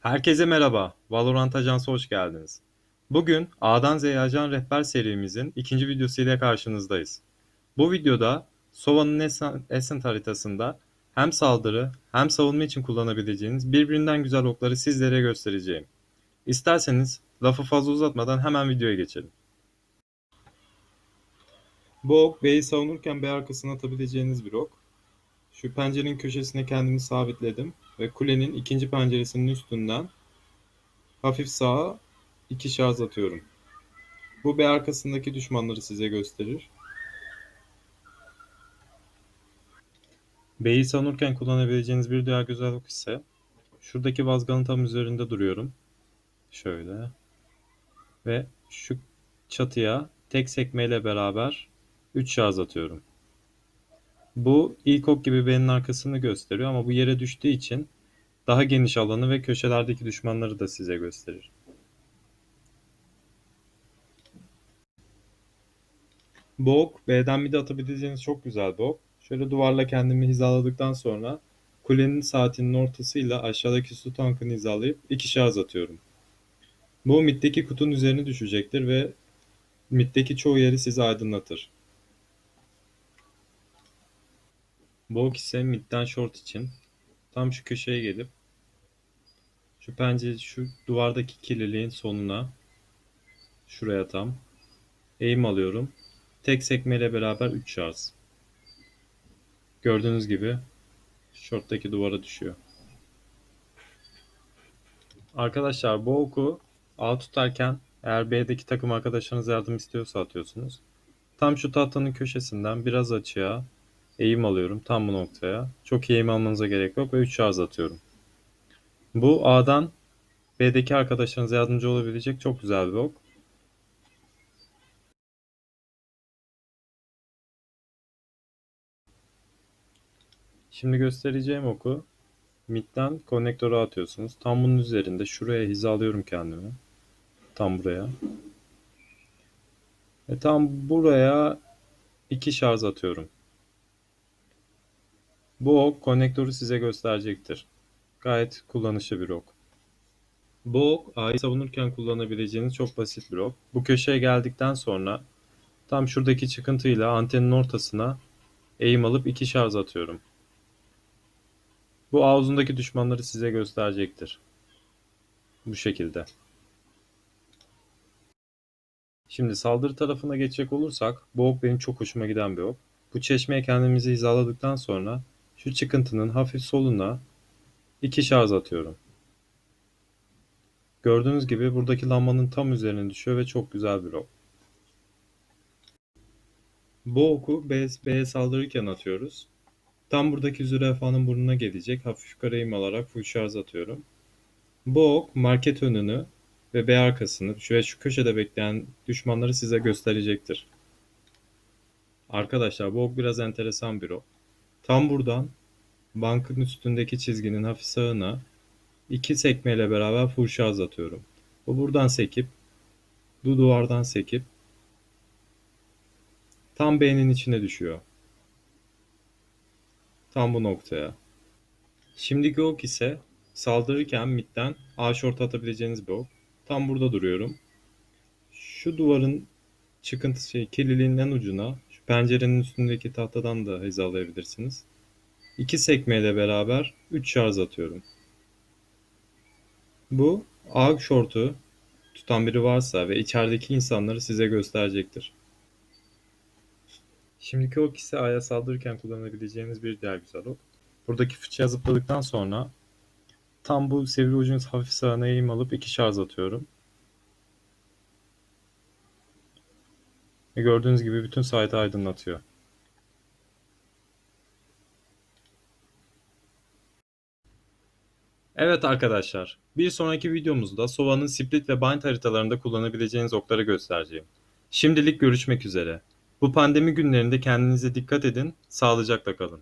Herkese merhaba, Valorant Ajans'a hoş geldiniz. Bugün A'dan Z'ye Ajan Rehber serimizin ikinci videosuyla karşınızdayız. Bu videoda Sova'nın Ascent haritasında hem saldırı hem savunma için kullanabileceğiniz birbirinden güzel okları sizlere göstereceğim. İsterseniz lafı fazla uzatmadan hemen videoya geçelim. Bu ok B'yi savunurken B arkasına atabileceğiniz bir ok. Şu pencerenin köşesine kendimi sabitledim ve kulenin ikinci penceresinin üstünden hafif sağa iki şarj atıyorum. Bu B arkasındaki düşmanları size gösterir. B'yi savunurken kullanabileceğiniz bir diğer güzel ok ise şuradaki vazganın tam üzerinde duruyorum. Şöyle. Ve şu çatıya tek sekmeyle beraber 3 şarj atıyorum. Bu ilk ok gibi B'nin arkasını gösteriyor ama bu yere düştüğü için daha geniş alanı ve köşelerdeki düşmanları da size gösterir. Bu ok B'den bir de atabileceğiniz çok güzel bir ok. Şöyle duvarla kendimi hizaladıktan sonra kulenin saatinin ortasıyla aşağıdaki su tankını hizalayıp iki şarj atıyorum. Bu middeki kutunun üzerine düşecektir ve middeki çoğu yeri size aydınlatır. Bu ok ise midden short için tam şu köşeye gelip şu pencere şu duvardaki kirliliğin sonuna şuraya tam eğim alıyorum. Tek sekmeyle beraber 3 şarj. Gördüğünüz gibi shorttaki duvara düşüyor. Arkadaşlar bu oku A tutarken eğer B'deki takım arkadaşlarınız yardım istiyorsa atıyorsunuz. Tam şu tahtanın köşesinden biraz açığa eğim alıyorum tam bu noktaya. Çok eğim almanıza gerek yok ve 3 şarj atıyorum. Bu A'dan B'deki arkadaşlarınıza yardımcı olabilecek çok güzel bir ok. Şimdi göstereceğim oku midden konektöre atıyorsunuz. Tam bunun üzerinde şuraya hizalıyorum kendimi. Tam buraya. Ve tam buraya iki şarj atıyorum. Bu ok konektörü size gösterecektir. Gayet kullanışlı bir ok. Bu ok A'yı savunurken kullanabileceğiniz çok basit bir ok. Bu köşeye geldikten sonra tam şuradaki çıkıntıyla antenin ortasına eğim alıp iki şarj atıyorum. Bu A uzundaki düşmanları size gösterecektir. Bu şekilde. Şimdi saldırı tarafına geçecek olursak bu ok benim çok hoşuma giden bir ok. Bu çeşmeye kendimizi hizaladıktan sonra şu çıkıntının hafif soluna iki şarj atıyorum. Gördüğünüz gibi buradaki lambanın tam üzerine düşüyor ve çok güzel bir ok. Bu oku B'ye saldırırken atıyoruz. Tam buradaki zürafanın burnuna gelecek. Hafif yukarı eğim alarak full şarj atıyorum. Bu ok market önünü ve B arkasını ve şu köşede bekleyen düşmanları size gösterecektir. Arkadaşlar bu ok biraz enteresan bir ok. Tam buradan bankın üstündeki çizginin hafif sağına iki sekmeyle beraber full şarj atıyorum. Bu buradan sekip bu duvardan sekip tam B'nin içine düşüyor. Tam bu noktaya. Şimdiki ok ise saldırırken midden A short atabileceğiniz bir ok. Tam burada duruyorum. Şu duvarın çıkıntısı şey kirliliğinden ucuna pencerenin üstündeki tahtadan da hizalayabilirsiniz. İki sekmeyle beraber 3 şarj atıyorum. Bu A short'u tutan biri varsa ve içerideki insanları size gösterecektir. Şimdiki ok ise A'ya saldırırken kullanabileceğiniz bir diğer güzel ok. Buradaki fıçıya zıpladıktan sonra tam bu sivri ucunuz hafif sağına eğim alıp iki şarj atıyorum. Ve gördüğünüz gibi bütün site'ı aydınlatıyor. Evet arkadaşlar, bir sonraki videomuzda Sova'nın split ve bind haritalarında kullanabileceğiniz okları göstereceğim. Şimdilik görüşmek üzere. Bu pandemi günlerinde kendinize dikkat edin, sağlıcakla kalın.